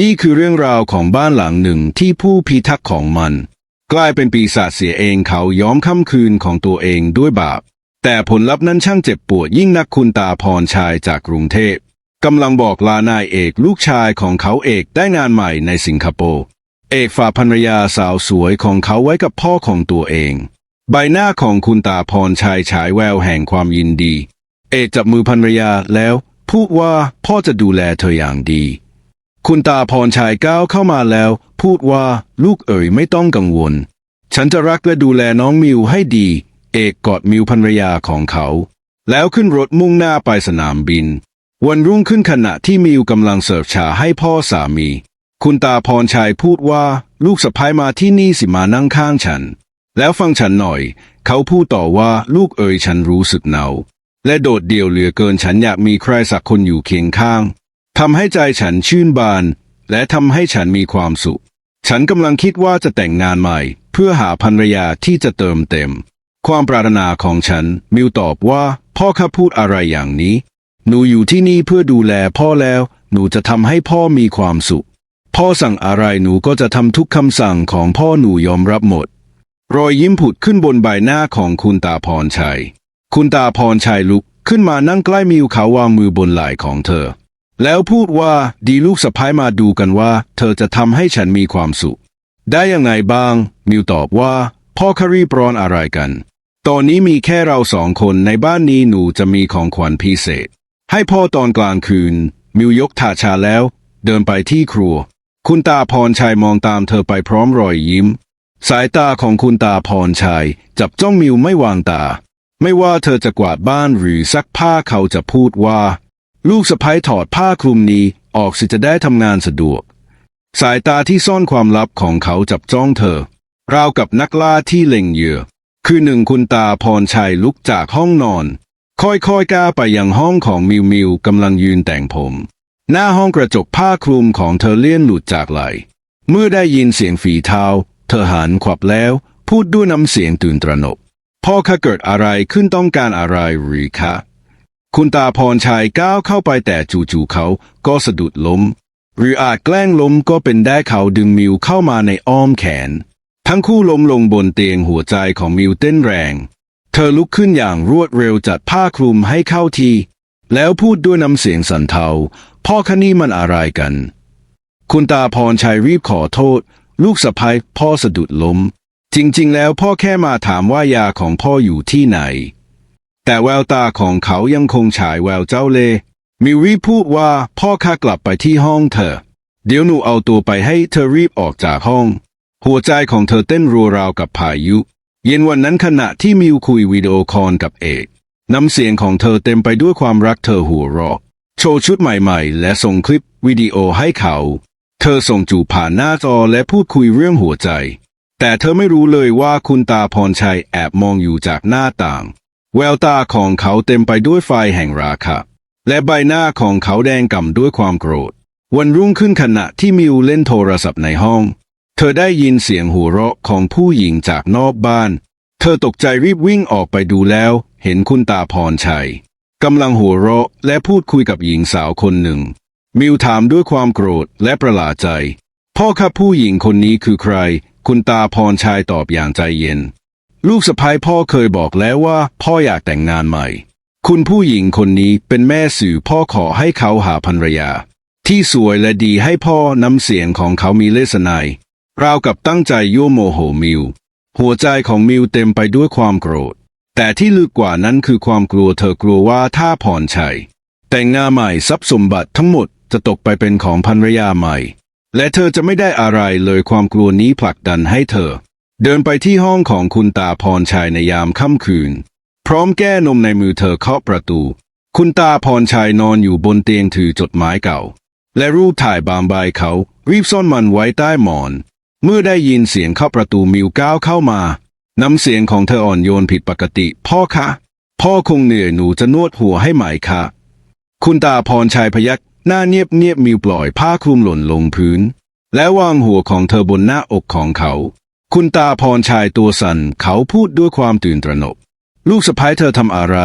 นี่คือเรื่องราวของบ้านหลังหนึ่งที่ผู้พิทักษ์ของมัน กลายเป็นปีศาจเสียเองเขาย้อมค่ำคืนของตัวเองด้วยบาป แต่ผลลัพธ์นั้นช่างเจ็บปวดยิ่งนักคุณตาพรชายจากกรุงเทพกำลังบอกลานายเอกลูกชายของเขาเอกได้งานใหม่ในสิงคโปร์เอกฝากภรรยาสาวสวยของเขาไว้กับพ่อของตัวเอง ใบหน้าของคุณตาพรชัยฉายแววแห่งความยินดี เอกจับมือภรรยาแล้วพูดว่าพ่อจะดูแลเธออย่างดี คุณตาพรชัยก้าวเข้ามาแล้ว พูดว่าลูกเอ๋ยไม่ต้องกังวล ฉันจะรักและดูแลน้องมิวให้ดี เอกกอดมิวภรรยาของเขา แล้วขึ้นรถมุ่งหน้าไปสนามบิน วันรุ่งขึ้นขณะที่มิวกำลังเสิร์ฟชาให้พ่อสามี คุณตาพรชัยพูดว่าลูกสะพ้ายมาที่นี่สิมานั่งข้างฉัน แล้วฟังฉันหน่อย เขาพูดต่อว่าลูกเอ๋ยฉันรู้สึกเหนาและโดดเดี่ยวเหลือเกินฉันอยากมีใครสักคนอยู่เคียงข้าง ทำให้ใจฉันชื่นบาน และทำให้ฉันมีความสุข ฉันกำลังคิดว่าจะแต่งงานใหม่ เพื่อหาภรรยาที่จะเติมเต็ม ความปรารถนาของฉัน มิวตอบว่า พ่อข้าพูดอะไรอย่างนี้ หนูอยู่ที่นี่เพื่อดูแลพ่อแล้ว หนูจะทำให้พ่อมีความสุข พ่อสั่งอะไรหนูก็จะทำทุกคำสั่งของพ่อหนูยอมรับหมด รอยยิ้มผุดขึ้นบนใบหน้าของคุณตาพรชัย คุณตาพรชัยลุกขึ้นมานั่งใกล้มิวเขาวางมือบนไหล่ของเธอ แล้วพูดว่าดีลูกสะพ้ายมาดูกันว่า เธอจะทำให้ฉันมีความสุข ได้ยังไงบ้าง มิวตอบว่า พ่อคารีบร้อนอะไรกัน ตอนนี้มีแค่เราสองคนในบ้านนี้หนูจะมีของขวัญพิเศษ ให้พ่อตอนกลางคืน มิวยกถาชาแล้ว เดินไปที่ครัว คุณตาพรชัยมองตามเธอไปพร้อมรอยยิ้ม สายตาของคุณตาพรชัย จับจ้องมิวไม่วางตา ไม่ว่าเธอจะกวาดบ้านหรือซักผ้าเขาจะพูดว่า ลูกสะพ้ยถอดผ้าคลุมนี้ออกสิจะได้ทำงานสะดวก สายตาที่ซ่อนความลับของเขาจับจ้องเธอ ราวกับนักล่าที่เล็งเหยื่อ คือหนึ่งคุณตาพรชัยลุกจากห้องนอน ค่อยๆก้าไปยังห้องของมิวมิวกำลังยืนแต่งผม หน้าห้องกระจกผ้าคลุมของเธอเลี่ยนหลุดจากไหล เมื่อได้ยินเสียงฝีเท้า เธอหันขวับแล้ว พูดด้วยน้ำเสียงตื่นตระหนกพ่อข้าเกิดอะไรขึ้นต้องการอะไรหรือคะ คุณตาพรชัยก้าวเข้าไปแต่จู่ๆเขาก็สะดุดล้ม หรืออาจแกล้งล้มก็เป็นได้เขาดึงมิวเข้ามาในอ้อมแขน ทั้งคู่ล้มลงบนเตียงหัวใจของมิวเต้นแรง เธอลุกขึ้นอย่างรวดเร็วจัดผ้าคลุมให้เข้าที แล้วพูดด้วยน้ำเสียงสั่นเทา พ่อคะนี่มันอะไรกัน คุณตาพรชัยรีบขอโทษ ลูกสะพ้ยพ่อสะดุดล้ม จริงๆ แล้วพ่อแค่มาถามว่ายาของพ่ออยู่ที่ไหน แต่แววตาของเขายังคงฉายแววเจ้าเล่ห์มิวรีพูดว่าพ่อข้ากลับไปที่ห้องเธอ เดี๋ยวหนูเอาตัวไปให้เธอรีบออกจากห้อง หัวใจของเธอเต้นรัวราวกับพายุ เย็นวันนั้นขณะที่มิวคุยวิดีโอคอลกับเอกน้ำเสียงของเธอเต็มไปด้วยความรักเธอหัวเราะโชว์ชุดใหม่ๆ และส่งคลิปวิดีโอให้เขา เธอส่งจูผ่านหน้าจอและพูดคุยเรื่องหัวใจ แต่เธอไม่รู้เลยว่าคุณตาพรชัยแอบมองอยู่จากหน้าต่าง แววตาของเขาเต็มไปด้วยไฟแห่งราคะ และใบหน้าของเขาแดงก่ำด้วยความโกรธ วันรุ่งขึ้นขณะที่มิวเล่นโทรศัพท์ในห้อง เธอได้ยินเสียงหัวเราะของผู้หญิงจากนอกบ้าน เธอตกใจรีบวิ่งออกไปดูแล้ว เห็นคุณตาพรชัยกำลังหัวเราะและพูดคุยกับหญิงสาวคนหนึ่ง มิวถามด้วยความโกรธและประหลาดใจ พ่อครับผู้หญิงคนนี้คือใคร คุณตาพรชัยตอบอย่างใจเย็น ลูกสะพ้ายพ่อเคยบอกแล้วว่า พ่ออยากแต่งงานใหม่ คุณผู้หญิงคนนี้เป็นแม่สื่อพ่อขอให้เขาหาภรรยา ที่สวยและดีให้พ่อน้ำเสียงของเขามีเลสไนยราวกับตั้งใจยั่วโมโหมิว หัวใจของมิวเต็มไปด้วยความโกรธ แต่ที่ลึกกว่านั้นคือความกลัวเธอกลัวว่าถ้าพรชัย แต่งงานใหม่ทรัพย์สมบัติทั้งหมดจะตกไปเป็นของภรรยาใหม่ และเธอจะไม่ได้อะไรเลยความกลัวนี้ผลักดันให้เธอ เดินไปที่ห้องของคุณตาพรชัยในยามค่ำคืน พร้อมแก้นมในมือเธอเคาะประตู คุณตาพรชัยนอนอยู่บนเตียงถือจดหมายเก่า และรูปถ่ายบางใบเขา รีบซ่อนมันไว้ใต้หมอน เมื่อได้ยินเสียงเข้าประตูมิวก้าวเข้ามา น้ำเสียงของเธออ่อนโยนผิดปกติ พ่อคะ พ่อคงเหนื่อยหนูจะนวดหัวให้ไหมคะ คุณตาพรชัยพยักหน้าเนียบเนียบมิวปล่อยผ้าคลุมหล่นลงพื้น และวางหัวของเธอบนหน้าอกของเขา คุณตาพรชัยตัวสั่นเขาพูดด้วยความตื่นตระหนก ลูกสะพ้ายเธอทำอะไร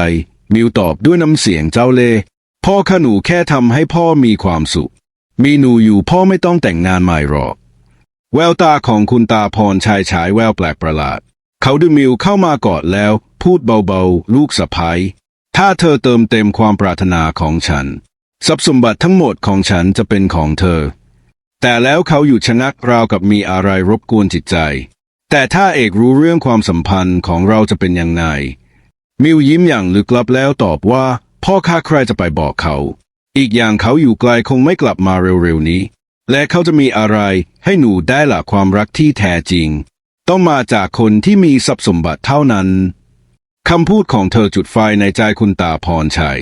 มิวตอบด้วยน้ำเสียงเจ้าเล่พ่อข้าหนูแค่ทำให้พ่อมีความสุข มีหนูอยู่พ่อไม่ต้องแต่งงานใหม่หรอก แววตาของคุณตาพรชายฉายแววแปลกประหลาด เขาดึงมิวเข้ามากอดแล้ว พูดเบาๆ ลูกสะพ้ายถ้าเธอเติมเต็มความปรารถนาของฉัน ทรัพย์สมบัติทั้งหมดของฉันจะเป็นของเธอ แต่แล้วเขาหยุดชะงักราวกับมีอะไรรบกวนจิตใจ แต่ถ้าเอกรู้เรื่องความสัมพันธ์ของเราจะเป็นอย่างไรมิวยิ้มอย่างลึกลับแล้วตอบว่า พ่อข้าใครจะไปบอกเขา อีกอย่างเขาอยู่ไกลคงไม่กลับมาเร็วๆนี้ และเขาจะมีอะไรให้หนูได้ละความรักที่แท้จริง ต้องมาจากคนที่มีทรัพย์สมบัติเท่านั้นคำพูดของเธอจุดไฟในใจคุณตาพรชัย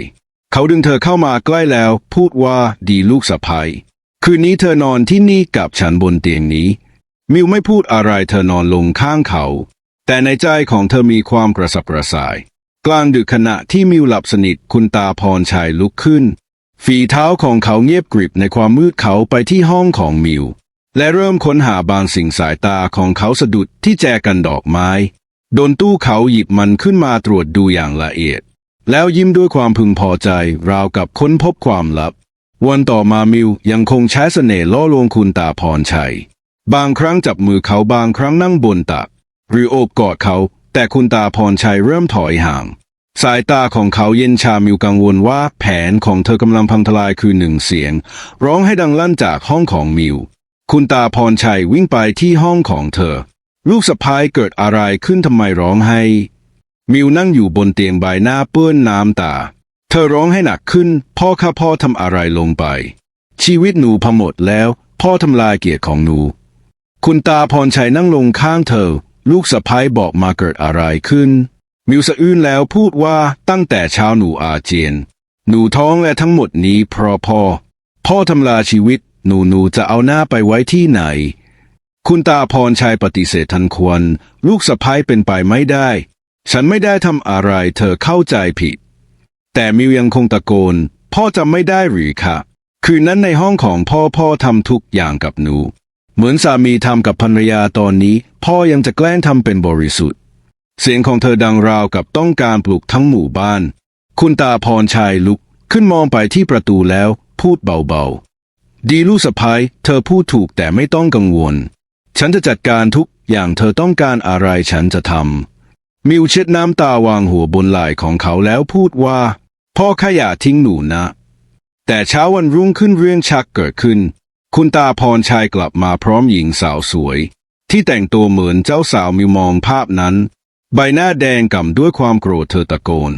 เขาดึงเธอเข้ามาใกล้แล้ว พูดว่าดีลูกสะพ้ยคืนนี้เธอนอนที่นี่กับฉันบนเตียงนี้ มิวไม่พูดอะไรเธอนอนลงข้างเขา แต่ในใจของเธอมีความกระสับกระส่าย กลางดึกขณะที่มิวหลับสนิทคุณตาพรชัยลุกขึ้น ฝีเท้าของเขาเงียบกริบในความมืดเขาไปที่ห้องของมิว และเริ่มค้นหาบางสิ่งสายตาของเขาสะดุดที่แจกันดอกไม้โดนตู้เขาหยิบมันขึ้นมาตรวจดูอย่างละเอียด แล้วยิ้มด้วยความพึงพอใจ ราวกับค้นพบความลับ วันต่อมามิวยังคงใช้เสน่ห์ล่อลวงคุณตาพรชัย บางครั้งจับมือเขาบางครั้งนั่งบนตัก หรือโอบกอดเขา แต่คุณตาพรชัยเริ่มถอยห่าง สายตาของเขาเย็นชามิวกังวลว่าแผนของเธอกำลังพังทลายคือหนึ่งเสียง ร้องให้ดังลั่นจากห้องของมิว คุณตาพรชัยวิ่งไปที่ห้องของเธอ ลูกสะพ้ายเกิดอะไรขึ้นทำไมร้องไห้ มิวนั่งอยู่บนเตียงใบหน้าเปื้อนน้ำตา เธอร้องให้หนักขึ้น พ่อข้าพ่อทำอะไรลงไป ชีวิตหนูพังหมดแล้ว พ่อทำลายเกียรติของหนู คุณตาพรชัยนั่งลงข้างเธอ ลูกสะพ้ายบอกมาเกิดอะไรขึ้น มิวสะอื้นแล้วพูดว่าตั้งแต่เช้าหนูอาเจียน หนูท้องและทั้งหมดนี้เพราะพ่อ พ่อทำลาชีวิต หนูหนูจะเอาหน้าไปไว้ที่ไหน คุณตาพรชัยปฏิเสธทันควันลูกสะพ้ายเป็นไปไม่ได้ ฉันไม่ได้ทำอะไรเธอเข้าใจผิด แต่มิวยังคงตะโกน พ่อจำไม่ได้หรือคะคืนนั้นในห้องของพ่อพ่อทำทุกอย่างกับหนู เหมือนสามีทำกับภรรยาตอนนี้ พ่อยังจะแกล้งทำเป็นบริสุทธิ์ เสียงของเธอดังราวกับต้องการปลุกทั้งหมู่บ้าน คุณตาพรชัยลุกขึ้นมองไปที่ประตูแล้ว พูดเบาๆ ดีลูกสะพ้ายเธอพูดถูกแต่ไม่ต้องกังวล ฉันจะจัดการทุกอย่างเธอต้องการอะไรฉันจะทำมิวเช็ดน้ำตาวางหัวบนไหล่ของเขาแล้วพูดว่า พ่อขยาทิ้งหนูนะ แต่เช้าวันรุ่งขึ้นเรื่องชักเกิดขึ้น คุณตาพรชัยกลับมาพร้อมหญิงสาวสวย ที่แต่งตัวเหมือนเจ้าสาวมิวมองภาพนั้น ใบหน้าแดงก่ำด้วยความโกรธเธอตะโกน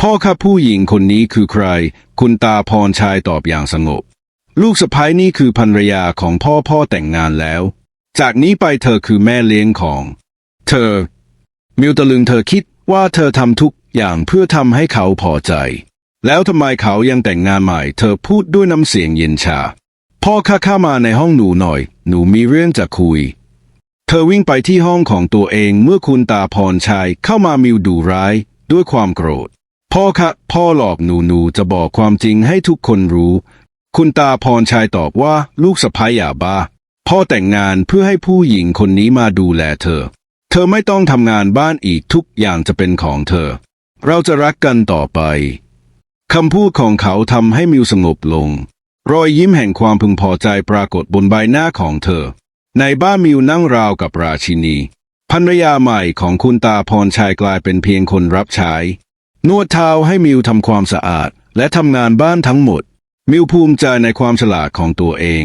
พ่อข้าผู้หญิงคนนี้คือใคร คุณตาพรชัยตอบอย่างสงบ ลูกสะพ้ายนี่คือภรรยาของพ่อพ่อแต่งงานแล้ว จากนี้ไปเธอคือแม่เลี้ยงของ เธอ มิวตะลึงเธอคิดว่าเธอทำทุกอย่างเพื่อทำให้เขาพอใจ แล้วทำไมเขายังแต่งงานใหม่ เธอพูดด้วยน้ำเสียงเย็นชา พ่อข้าเข้ามาในห้องหนูหน่อย หนูมีเรื่องจะคุย เธอวิ่งไปที่ห้องของตัวเองเมื่อคุณตาพรชัยเข้ามามิวดูร้ายด้วยความโกรธ พ่อคะพ่อหลอกหนูหนูจะบอกความจริงให้ทุกคนรู้ คุณตาพรชัยตอบว่าลูกสะพ้ายอย่าบ้า พ่อแต่งงานเพื่อให้ผู้หญิงคนนี้มาดูแลเธอ เธอไม่ต้องทำงานบ้านอีกทุกอย่างจะเป็นของเธอ เราจะรักกันต่อไปคำพูดของเขาทำให้มิวสงบลง รอยยิ้มแห่งความพึงพอใจปรากฏบนใบหน้าของเธอ ในบ้านมิวนั่งราวกับราชินีภรรยาใหม่ของคุณตาพรชัยกลายเป็นเพียงคนรับใช้ นวดเท้าให้มิวทำความสะอาด และทำงานบ้านทั้งหมด มิวภูมิใจในความฉลาดของตัวเอง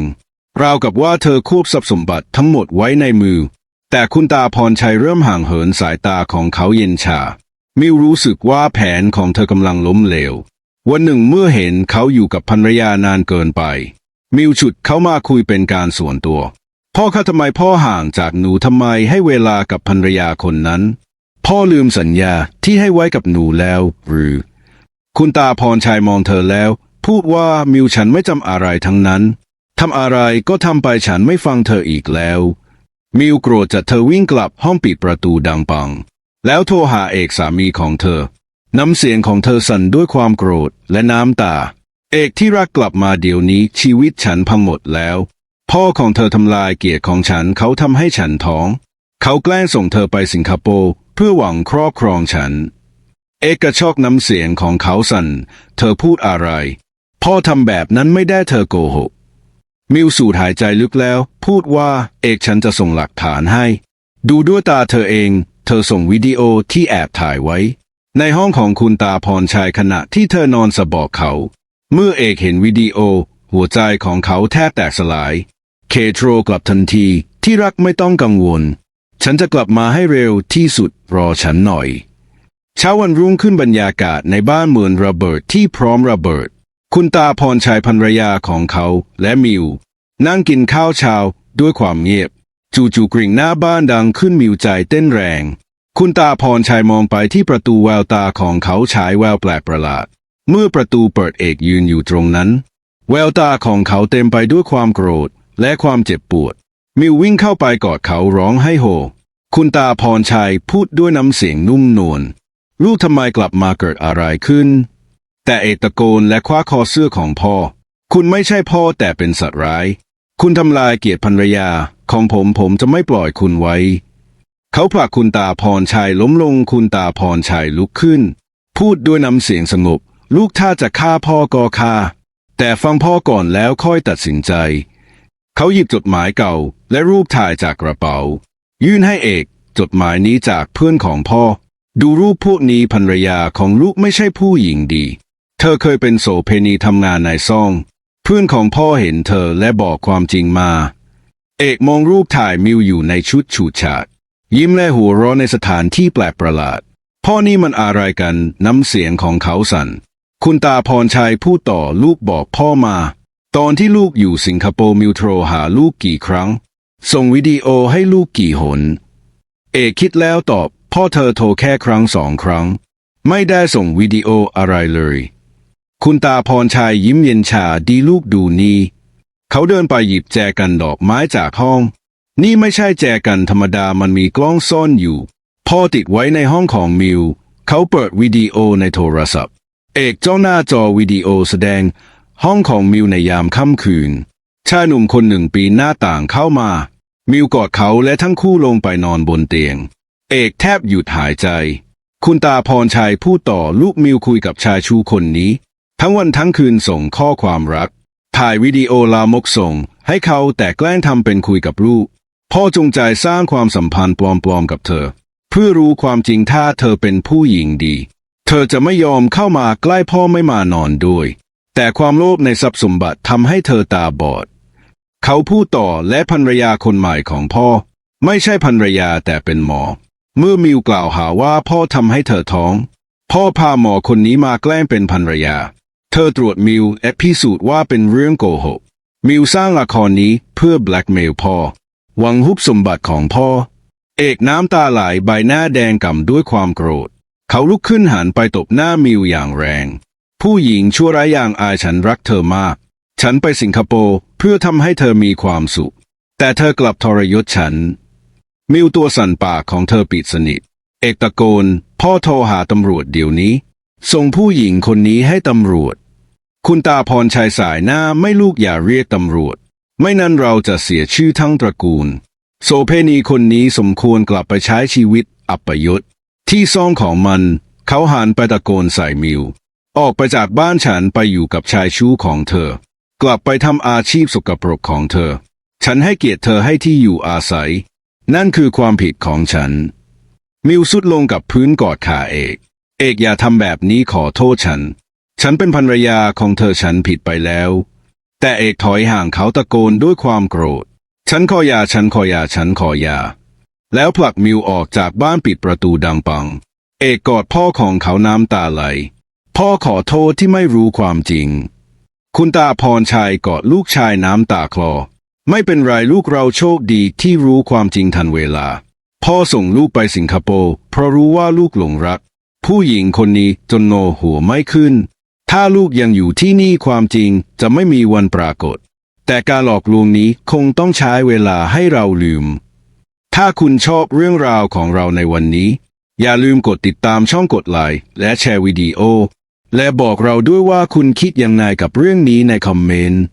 ราวกับว่าเธอควบทรัพย์สมบัติทั้งหมดไว้ในมือ แต่คุณตาพรชัยเริ่มห่างเหินสายตาของเขาเย็นชา มิวรู้สึกว่าแผนของเธอกำลังล้มเหลว วันหนึ่งเมื่อเห็นเขาอยู่กับภรรยานานเกินไป มิวฉุดเขามาคุยเป็นการส่วนตัว พ่อคะทำไมพ่อห่างจากหนูทำไมให้เวลากับภรรยาคนนั้น พ่อลืมสัญญาที่ให้ไว้กับหนูแล้ว หรือ คุณตาพรชัยมองเธอแล้ว พูดว่ามิวฉันไม่จำอะไรทั้งนั้นทำอะไรก็ทำไปฉันไม่ฟังเธออีกแล้ว มิวโกรธจัดเธอวิ่งกลับห้องปิดประตูดังปัง แล้วโทรหาเอกสามีของเธอ น้ำเสียงของเธอสั่นด้วยความโกรธและน้ำตา เอกที่รักกลับมาเดี๋ยวนี้ชีวิตฉันพังหมดแล้ว พ่อของเธอทำลายเกียรติของฉันเขาทำให้ฉันท้อง เขาแกล้งส่งเธอไปสิงคโปร์เพื่อหวังครอบครองฉัน เอกกระชอกน้ำเสียงของเขาสั่น เธอพูดอะไร พ่อทำแบบนั้นไม่ได้เธอโกหก มิวสูดหายใจลึกแล้ว พูดว่าเอกฉันจะส่งหลักฐานให้ ดูด้วยตาเธอเอง เธอส่งวิดีโอที่แอบถ่ายไว้ ในห้องของคุณตาพรชัยขณะที่เธอนอนสะบอกเขา เมื่อเอกเห็นวิดีโอ หัวใจของเขาแทบแตกสลาย เคโทรกลับทันทีที่รักไม่ต้องกังวล ฉันจะกลับมาให้เร็วที่สุดรอฉันหน่อย เช้าวันรุ่งขึ้นบรรยากาศในบ้านเหมือนระเบิดที่พร้อมระเบิด คุณตาพรชัยภรรยาของเขาและมิว นั่งกินข้าวเช้าด้วยความเงียบ จู่ๆกริ่งหน้าบ้านดังขึ้นมิวใจเต้นแรง คุณตาพรชัยมองไปที่ประตูแววตาของเขาฉายแววแปลกประหลาด เมื่อประตูเปิดเอกยืนอยู่ตรงนั้น แววตาของเขาเต็มไปด้วยความโกรธและความเจ็บปวด มิววิ่งเข้าไปกอดเขาร้องให้โฮ คุณตาพรชัยพูดด้วยน้ำเสียงนุ่มนวลลูกทำไมกลับมาเกิดอะไรขึ้น แต่เอกตะโกนและคว้าคอเสื้อของพ่อ คุณไม่ใช่พ่อแต่เป็นสัตว์ร้าย คุณทำลายเกียรติภรรยาของผมผมจะไม่ปล่อยคุณไว้ เขาผลักคุณตาพรชัยล้มลงคุณตาพรชัยลุกขึ้น พูดด้วยน้ำเสียงสงบ ลูกถ้าจะฆ่าพ่อก็ฆ่า แต่ฟังพ่อก่อนแล้วค่อยตัดสินใจ เขาหยิบจดหมายเก่า และรูปถ่ายจากกระเป๋า ยื่นให้เอก จดหมายนี้จากเพื่อนของพ่อ ดูรูปพวกนี้ภรรยาของลูกไม่ใช่ผู้หญิงดี เธอเคยเป็นโสเพณีทำงานในซ่อง เพื่อนของพ่อเห็นเธอและบอกความจริงมา เอกมองรูปถ่ายมิวอยู่ในชุดฉูดฉาด ยิ้มและหัวเราะในสถานที่แปลกประหลาด พ่อนี่มันอะไรกันน้ำเสียงของเขาสั่น คุณตาพรชัยพูดต่อลูกบอกพ่อมา ตอนที่ลูกอยู่สิงคโปร์มิวโทรหาลูกกี่ครั้ง ส่งวิดีโอให้ลูกกี่หน เอกคิดแล้วตอบ พ่อเธอโทรแค่ครั้งสองครั้ง ไม่ได้ส่งวิดีโออะไรเลย คุณตาพรชัยยิ้มเย็นชาดีลูกดูนี่เขาเดินไปหยิบแจกันดอกไม้จากห้อง นี่ไม่ใช่แจกันธรรมดามันมีกล้องซ่อนอยู่พ่อติดไว้ในห้องของมิว เขาเปิดวิดีโอในโทรศัพท์ เอกจ้องหน้าจอวิดีโอแสดง ห้องของมิวในยามค่ำคืน ชายหนุ่มคนหนึ่งปีนหน้าต่างเข้ามา มิวกอดเขาและทั้งคู่ลงไปนอนบนเตียง เอกแทบหยุดหายใจ คุณตาพรชัยพูดต่อลูกมิวคุยกับชายชูคนนี้ ทั้งวันทั้งคืนส่งข้อความรัก ถ่ายวิดีโอลามกส่ง ให้เขาแต่แกล้งทำเป็นคุยกับลูก พ่อจงใจสร้างความสัมพันธ์ปลอมๆกับเธอ เพื่อรู้ความจริงถ้าเธอเป็นผู้หญิงดี เธอจะไม่ยอมเข้ามาใกล้พ่อไม่มานอนด้วย แต่ความโลภในทรัพย์สมบัติทำให้เธอตาบอด เขาพูดต่อและภรรยาคนใหม่ของพ่อ ไม่ใช่ภรรยาแต่เป็นหมอ เมื่อมิวกล่าวหาว่าพ่อทำให้เธอท้อง พ่อพาหมอคนนี้มาแกล้งเป็นภรรยา เธอตรวจมิวและพิสูจน์ว่าเป็นเรื่องโกหกมิวสร้างละครนี้เพื่อแบล็กเมลพ่อ หวังฮุบสมบัติของพ่อ เอกน้ำตาไหลใบหน้าแดงก่ำด้วยความโกรธ เขาลุกขึ้นหันไปตบหน้ามิวอย่างแรง ผู้หญิงชั่วร้ายอย่างอายฉันรักเธอมาก ฉันไปสิงคโปร์เพื่อทำให้เธอมีความสุข แต่เธอกลับทรยศฉัน มิวตัวสั่นปากของเธอปิดสนิท เอกตะโกน พ่อโทรหาตำรวจเดี๋ยวนี้ ส่งผู้หญิงคนนี้ให้ตำรวจ คุณตาพรชัยสายหน้าไม่ลูกอย่าเรียกตำรวจ ไม่นั้นเราจะเสียชื่อทั้งตระกูล โสเพณีคนนี้สมควรกลับไปใช้ชีวิตอัปยศที่ซ่องของมัน เขาหันไปตะโกนใส่มิว ออกไปจากบ้านฉันไปอยู่กับชายชู้ของเธอ กลับไปทำอาชีพสกปรกของเธอ ฉันให้เกียรติเธอให้ที่อยู่อาศัย นั่นคือความผิดของฉัน มิวสุดลงกับพื้นกอดขาเอก เอกอย่าทำแบบนี้ขอโทษฉัน ฉันเป็นภรรยาของเธอฉันผิดไปแล้ว แต่เอกถอยห่างเขาตะโกนด้วยความโกรธ ฉันขอยาฉันขอยาฉันขอยา แล้วผลักมิวออกจากบ้านปิดประตูดังปัง เอกกอดพ่อของเขาน้ำตาไหล พ่อขอโทษที่ไม่รู้ความจริง คุณตาพรชัยกอดลูกชายน้ำตาคลอ ไม่เป็นไรลูกเราโชคดีที่รู้ความจริงทันเวลา พ่อส่งลูกไปสิงคโปร์เพราะรู้ว่าลูกหลงรัก ผู้หญิงคนนี้จนโนหัวไม่ขึ้น ถ้าลูกยังอยู่ที่นี่ความจริงจะไม่มีวันปรากฏ แต่การหลอกลวงนี้คงต้องใช้เวลาให้เราลืม ถ้าคุณชอบเรื่องราวของเราในวันนี้ อย่าลืมกดติดตามช่องกดไลค์และแชร์วิดีโอ และบอกเราด้วยว่าคุณคิดยังไงกับเรื่องนี้ในคอมเมนต์